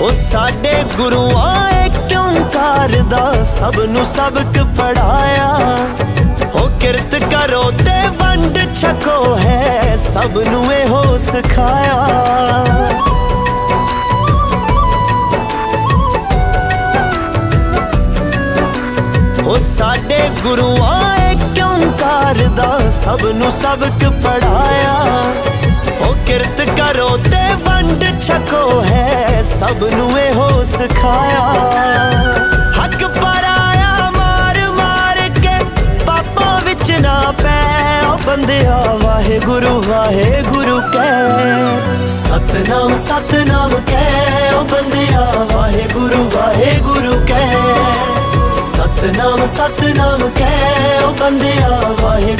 ਉਹ ਸਾਡੇ ਗੁਰੂਆਂ ਏ ਓੰਕਾਰ ਦਾ ਸਭ ਨੂੰ ਸਬਕ ਪੜਾਇਆ ਉਹ ਕਿਰਤ ਕਰੋ ਤੇ ਵੰਡ ਛਕੋ ਹੈ, ਸਭ ਨੂੰ ਇਹੋ ਸਿਖਾਇਆ। ਉਹ ਸਾਡੇ ਗੁਰੂਆਂ ਏ ਓੰਕਾਰ ਦਾ ਸਭ ਨੂੰ ਸਬਕ ਪੜਾਇਆ ਉਹ ਕਿਰਤ ਕਰੋ ਤੇ ਵੰਡ ਛਕੋ ਹੈ ਸਭ ਨੂੰ ਇਹੋ ਸਿਖਾਇਆ। ਹੱਕ ਪਰਾਇਆ ਮਾਰ ਮਾਰ ਕੇ, ਪਾਪਾਂ ਵਿੱਚ ਨਾ ਪੈ। ਉਹ ਬੰਦਿਆ ਵਾਹਿਗੁਰੂ ਵਾਹਿਗੁਰੂ ਕਹਿ। ਸਤਨਾਮ ਸਤਨਾਮ ਕਹਿ। ਉਹ ਬੰਦਿਆ ਵਾਹਿਗੁਰੂ ਵਾਹਿਗੁਰੂ ਕਹਿ। ਸਤਨਾਮ ਸਤਨਾਮ ਕਹਿ। ਉਹ ਬੰਦਿਆ ਵਾਹਿਗੁਰੂ